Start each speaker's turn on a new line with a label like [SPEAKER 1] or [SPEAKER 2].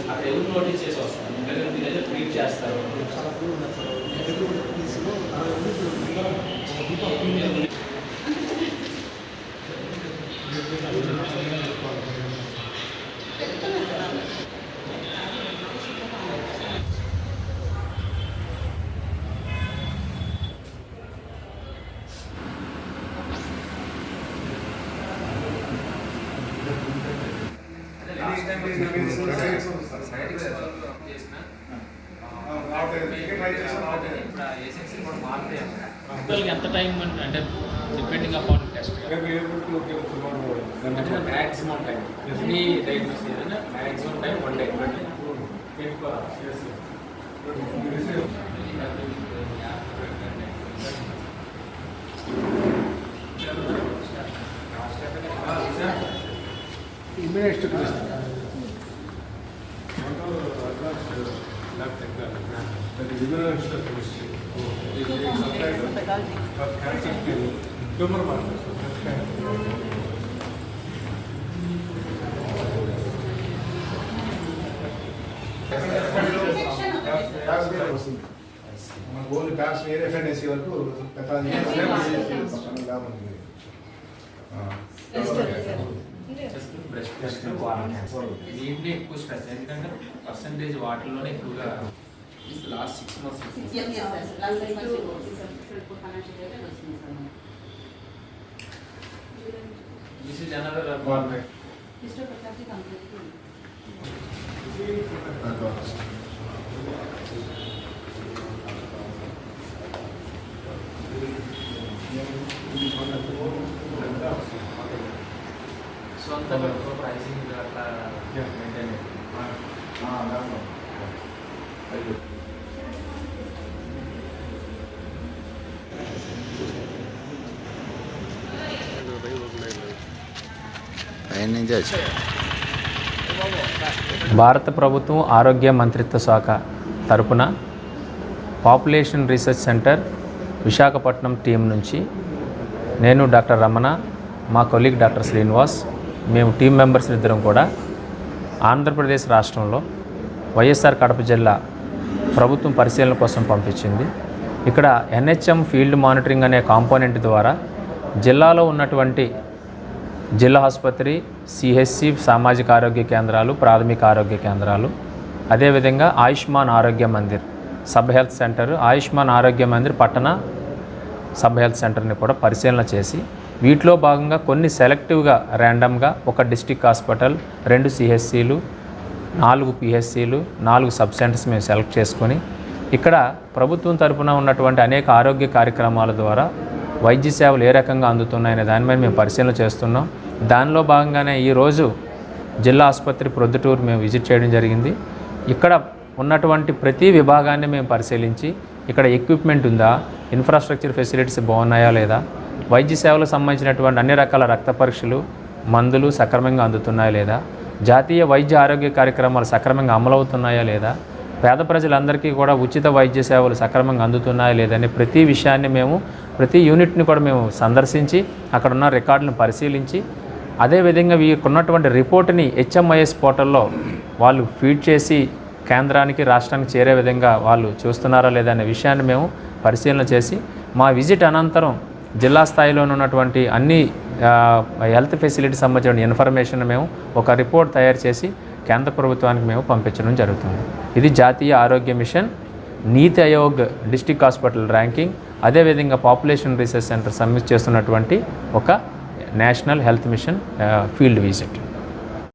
[SPEAKER 1] అక్కడ ఎవరు నోటీస్ చేసి వస్తారు ఇంకా మీరైతే ట్రీట్ చేస్తారు
[SPEAKER 2] చాలా పూలు
[SPEAKER 1] పిల్లలకి ఎంత టైం అంటే depending upon test maximum time any diagnose ఏదైనా maximum time one day
[SPEAKER 2] immediate వస్తుంది మన గోల్ బ్యాగ్స్ వేరే ఎఫ్ఎన్ఎస్సి వరకు పెద్ద
[SPEAKER 1] బ్రెస్ట్ టెస్ట్ దీంట్లో ఎక్కువ స్ట్రెస్ ఎందుకంటే పర్సంటేజ్ వాటిల్లోనే ఎక్కువగా last six months this is another సొంత pricing అట్లా మెయింటైన్ భారత ప్రభుత్వం ఆరోగ్య మంత్రిత్వ శాఖ తరపున population research centre Visakhapatnam team నుంచి నేను డాక్టర్ రమణ మా కొలీగ్ డాక్టర్ శ్రీనివాస్ మేము టీం మెంబర్స్ ఇద్దరం కూడా ఆంధ్రప్రదేశ్ రాష్ట్రంలో వైఎస్ఆర్ కడప జిల్లా ప్రభుత్వం పరిశీలన కోసం పంపించింది. ఇక్కడ ఎన్హెచ్ఎం ఫీల్డ్ మానిటరింగ్ అనే కాంపోనెంట్ ద్వారా జిల్లాలో ఉన్నటువంటి జిల్లా ఆసుపత్రి సిహెచ్సి సామాజిక ఆరోగ్య కేంద్రాలు ప్రాథమిక ఆరోగ్య కేంద్రాలు అదేవిధంగా Ayushman Arogya Mandir sub health centre Ayushman Arogya Mandir పట్టణ సబ్ హెల్త్ సెంటర్ని కూడా పరిశీలన చేసి వీటిలో భాగంగా కొన్ని సెలెక్టివ్గా ర్యాండమ్గా ఒక డిస్టిక్ హాస్పిటల్ రెండు సిహెచ్సిలు నాలుగు పిహెచ్సిలు నాలుగు సబ్ సెంటర్స్ మేము సెలెక్ట్ చేసుకొని ఇక్కడ ప్రభుత్వం తరపున ఉన్నటువంటి అనేక ఆరోగ్య కార్యక్రమాల ద్వారా వైద్య సేవలు ఏ రకంగా అందుతున్నాయనే దాని మీద మేము పరిశీలన చేస్తున్నాం. దానిలో భాగంగానే ఈరోజు జిల్లా ఆసుపత్రి ప్రొద్దుటూరు మేము విజిట్ చేయడం జరిగింది. ఇక్కడ ఉన్నటువంటి ప్రతి విభాగాన్ని మేము పరిశీలించి ఇక్కడ ఎక్విప్మెంట్ ఉందా? ఇన్ఫ్రాస్ట్రక్చర్ ఫెసిలిటీస్ బాగున్నాయా లేదా? వైద్య సేవలకు సంబంధించినటువంటి అన్ని రకాల రక్త పరీక్షలు మందులు సక్రమంగా అందుతున్నాయా లేదా? జాతీయ వైద్య ఆరోగ్య కార్యక్రమాలు సక్రమంగా అమలవుతున్నాయా లేదా? పేద ప్రజలందరికీ కూడా ఉచిత వైద్య సేవలు సక్రమంగా అందుతున్నాయా లేదని ప్రతి విషయాన్ని మేము ప్రతి యూనిట్ని కూడా మేము సందర్శించి అక్కడ ఉన్న రికార్డులను పరిశీలించి అదేవిధంగా వీకున్నటువంటి రిపోర్ట్ని హెచ్ఎంఐఎస్ పోర్టల్లో వాళ్ళు ఫీడ్ చేసి కేంద్రానికి రాష్ట్రానికి చేరే విధంగా వాళ్ళు చూస్తున్నారా లేదా అనే విషయాన్ని మేము పరిశీలన చేసి మా విజిట్ అనంతరం జిల్లా స్థాయిలో ఉన్నటువంటి అన్ని హెల్త్ ఫెసిలిటీ సంబంధించిన ఇన్ఫర్మేషన్ మేము ఒక రిపోర్ట్ తయారు చేసి కేంద్ర ప్రభుత్వానికి మేము పంపించడం జరుగుతుంది. ఇది జాతీయ ఆరోగ్య mission NITI Aayog district hospital ranking అదేవిధంగా పాపులేషన్ రీసెర్చ్ సెంటర్ సబ్మిట్ చేస్తున్నటువంటి ఒక national health mission field visit.